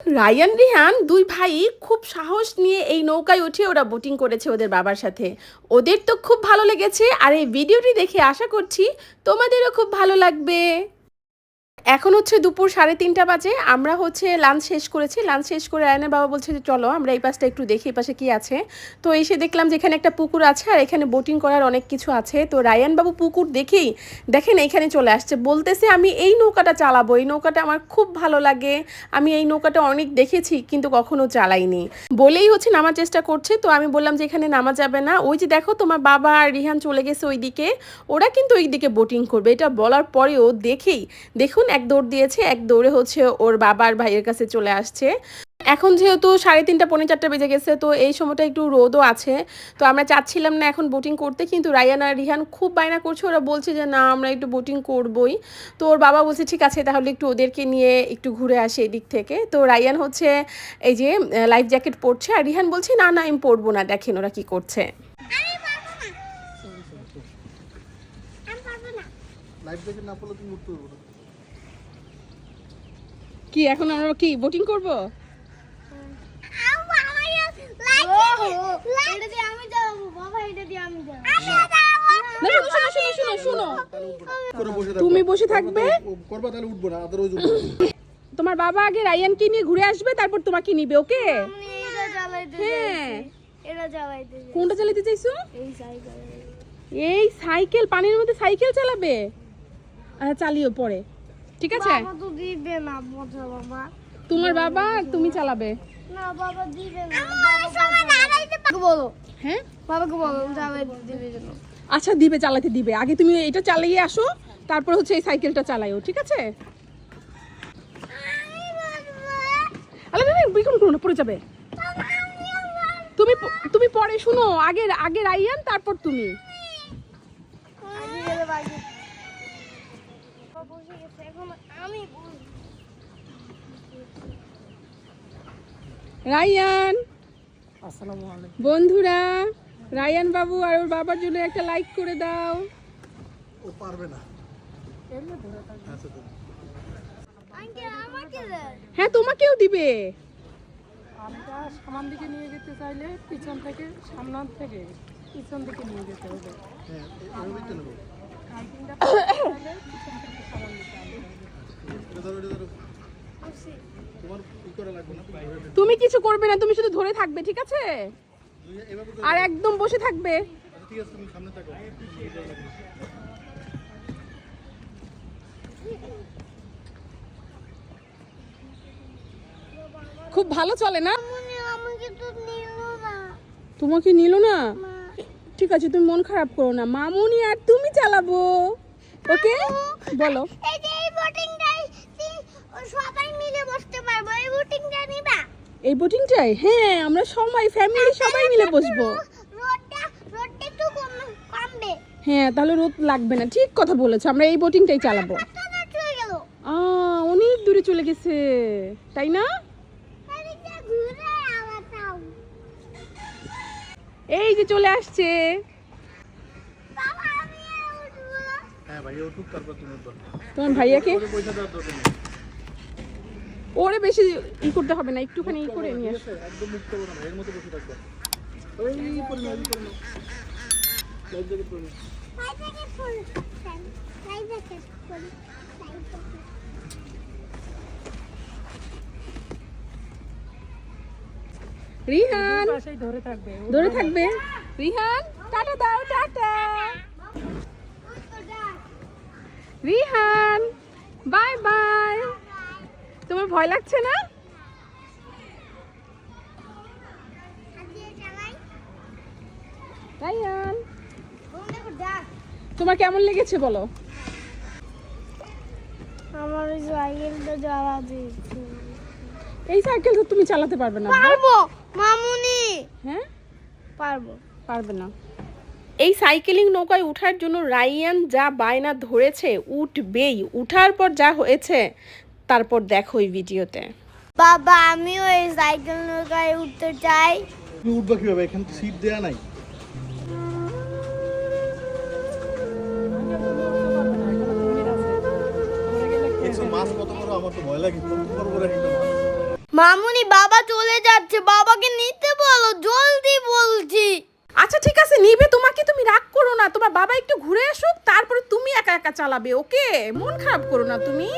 Ryan, Rihan দুই ভাই খুব সাহস নিয়ে এই নৌকায় উঠে ওরা বোটিং করেছে ওদের বাবার সাথে। ওদের তো খুব ভালো লেগেছে। আর এই ভিডিওটি দেখে আশা করছি তোমাদেরও খুব ভালো লাগবে। এখন হচ্ছে দুপুর সাড়ে তিনটা বাজে, আমরা হচ্ছে লাঞ্চ শেষ করেছি। লাঞ্চ শেষ করে রায়নের বাবা বলছে যে, চলো, আমরা এই পাশটা একটু দেখি, এই পাশে কি আছে? তো এসে দেখলাম যে, এখানে একটা পুকুর আছে আর এখানে বোটিং করার অনেক কিছু আছে। তো রায়ান বাবু পুকুর দেখেই দেখেন এইখানে চলে আসছে। বলতেছে, আমি এই নৌকাটা চালাবো। এই নৌকাটা আমার খুব ভালো লাগে। আমি এই নৌকাটা অনেক দেখেছি, কিন্তু কখনো চালাইনি। বলেই হচ্ছে নামার চেষ্টা করছে। তো আমি বললাম যে, এখানে নামা যাবে না। ওই যে দেখো, তোমার বাবা আর রিহান চলে গেছে ওই দিকে ওরা কিন্তু ওই দিকে বোটিং করবে। এটা বলার পরেও দেখেই, দেখুন এক দৌড় দিয়েছে এক দৌড়ে হচ্ছে ওর বাবার ভাইয়ের কাছে চলে আসছে। এখন যেহেতু সাড়ে তিনটা পৌনে চারটা বেজে গেছে তো এই সময়টা একটু রোদও আছে। তো আমরা চাচ্ছিলাম না এখন বোটিং করতে কিন্তু রায়ান আর রিহান খুব বায়না করছে। ওরা বলছে যে না আমরা একটু বোটিং করবই। তো ওর বাবা বলছে ঠিক আছে তাহলে একটু ওদেরকে নিয়ে একটু ঘুরে আসি এদিক থেকে। তো রায়ান হচ্ছে এই যে লাইফ জ্যাকেট পরছে আর রিহান বলছে না না আমি পরবো না দেখেন ওরা কি করছে। লাইফ জ্যাকেট না। পড়লে তুমি উঠতে পারব না। কি এখন আমরা কি বোটিং করব? তুমি বসে থাকবে। করবা তাহলে উঠবো না আদারওয়াইজ উঠবো না। তোমার বাবা আগে রায়ানকে নিয়ে ঘুরে আসবে তারপর তোমাকে নিবে ওকে? হ্যাঁ। কোনটা চালাতে চাইছো? এই সাইকেল এই সাইকেল পানির মধ্যে সাইকেল চালাবে? আচ্ছা চালিও পরে। ঠিক আছে? বাবা তো দিবে না মজা বাবা। তোমার বাবা আর তুমি চালাবে। না বাবা দিবে না। বাবাকে বলো। হ্যাঁ? বাবাকে বলো দিবে জন্য আচ্ছা দিবে চালাতে দিবে। আগে তুমি এটা চালিয়ে আসো তারপর হচ্ছে এই সাইকেলটা চালাইও ঠিক আছে? করো না পড়ে যাবে। তুমি তুমি পরে শুনো আগে আগে রাইয়ান তারপর তুমি আমি গেলে বাকি বাবা বসে গেছে আলাইকুম। বন্ধুরা রায়ান বাবু আর ওর বাবার জন্য একটা লাইক করে দাও। ও পারবে না। আচ্ছা হ্যাঁ তোমাকেও দিবে। আমরা সামান দিকে নিয়ে যেতে চাইলে পিছন থেকে সামনার থেকে পিছন দিকে নিয়ে যেতে হবে হ্যাঁ এভাবেই তো নেব কাইটিংটা চাইলে পিছন থেকে সামান দিতে হবে এটা ধরো এটা ধরো তোমার ই করা লাগবে না এভাবে- তুমি কিছু করবে না, তুমি শুধু ধরে থাকবে, ঠিক আছে? আর একদম বসে থাকবে। খুব ভালো চলে না? তোমাকে নিল না? ঠিক আছে, তুমি মন খারাপ করো না। মামুনি, আর তুমি চালাবো। ওকে? বলো এই যে এই বোটিংটাই সবাই মিলে বসতে পারব এই বোটিংটা নিবা? এই বোটিংটাই হ্যাঁ আমরা সবাই ফ্যামিলি সবাই মিলে বসবো। রোডটা রোডটা একটু কম- কমবে। হ্যাঁ তাহলে রোদ লাগবে না। ঠিক কথা বলেছ আমরা এই বোটিংটাই চালাবো। অনেক দূরে চলে গেছে। তাই না? এই যে চলে আসছে। বাবা আমি ওরে বেশি ই করতে হবে না, একটুখানি ই করে নিয়ে আছে একদম মুক্ত করো না এর মতো বসে থাকবা ওই পরে না পরে না লাইফ জ্যাকেট পরে নাও। লাইফ জ্যাকেট পরি রিহান ধরে থাকবে ধরে থাকবে। রিহান, টাটা দাও, টাটা। Rihan, bye bye. তোমার ভয় লাগছে না? তোমার কেমন লেগেছে বলো? আমার সাইকেলটা জ্বালা দিচ্ছে এই সাইকেল তো তুমি চালাতে পারবে না। পারব মামুনি। হ্যাঁ? পারব। পারবে না। এই সাইকেলিং নৌকায় ওঠার জন্য রাইয়ান যা বায়না ধরেছে উঠবেই। উঠার পর যা হয়েছে তারপর দেখো এই ভিডিওতে। বাবা আমিও এই সাইকেল নৌকায় উঠতে চাই। তুমি উঠবা কীভাবে? এখানে তো সিট দেয়া নাই। মামুনি বাবা চলে যাচ্ছে। বাবাকে নিতে বলো জলদি বলছি। আচ্ছা ঠিক আছে নিবে। তোমাকে তুমি রাগ করো না। তোমার বাবা একটু ঘুরে আসুক তারপরে তুমি একা একা চালাবে ওকে? মন খারাপ করো না তুমি।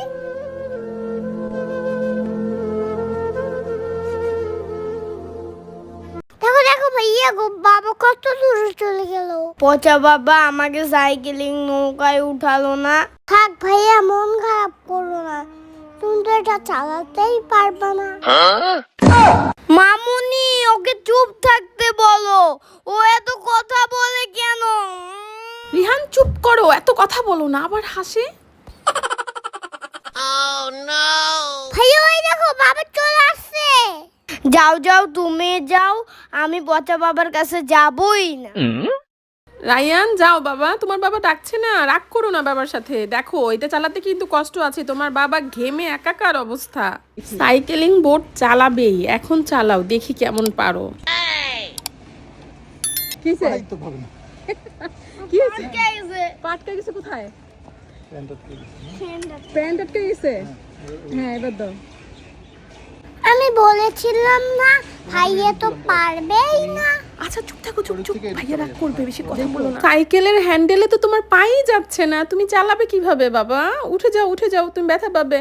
গো বাবা কত দূরে চলে গেল। পচা বাবা আমাকে সাইকেলিং নৌকায় উঠালো না। থাক ভাইয়া মন খারাপ করো না। তুমি তো এটা চালাতেই পারবে না। মামুনি ওকে চুপ থাকতে বলো। ও এত কথা বলে কেন? রিহান চুপ করো এত কথা বলো না আবার হাসে? যাও যাও তুমি যাও আমি পচা বাবার কাছে যাবই না। রায়ান যাও বাবা তোমার বাবা ডাকছে না রাগ করো না বাবার সাথে। দেখো এটা চালাতে কিন্তু কষ্ট আছে তোমার বাবা ঘেমে একাকার অবস্থা। সাইকেলিং বোর্ড চালাবেই এখন চালাও দেখি কেমন পারো। কি হয়েছে পাটকা গেছে। কোথায়। প্যান্ট আটকে গেছে। হ্যাঁ এবার দাও। আমি বলেছিলাম না ভাইয়া তো পারবেই না। আচ্ছা চুপ থাকো চুপ চুপ। ভাইয়া রাগ করবে বেশি কথা বলো না। সাইকেলের হ্যান্ডেলে তো তোমার পাই যাচ্ছে না। তুমি চালাবে কীভাবে বাবা? উঠে যাও উঠে যাও তুমি ব্যথা পাবে।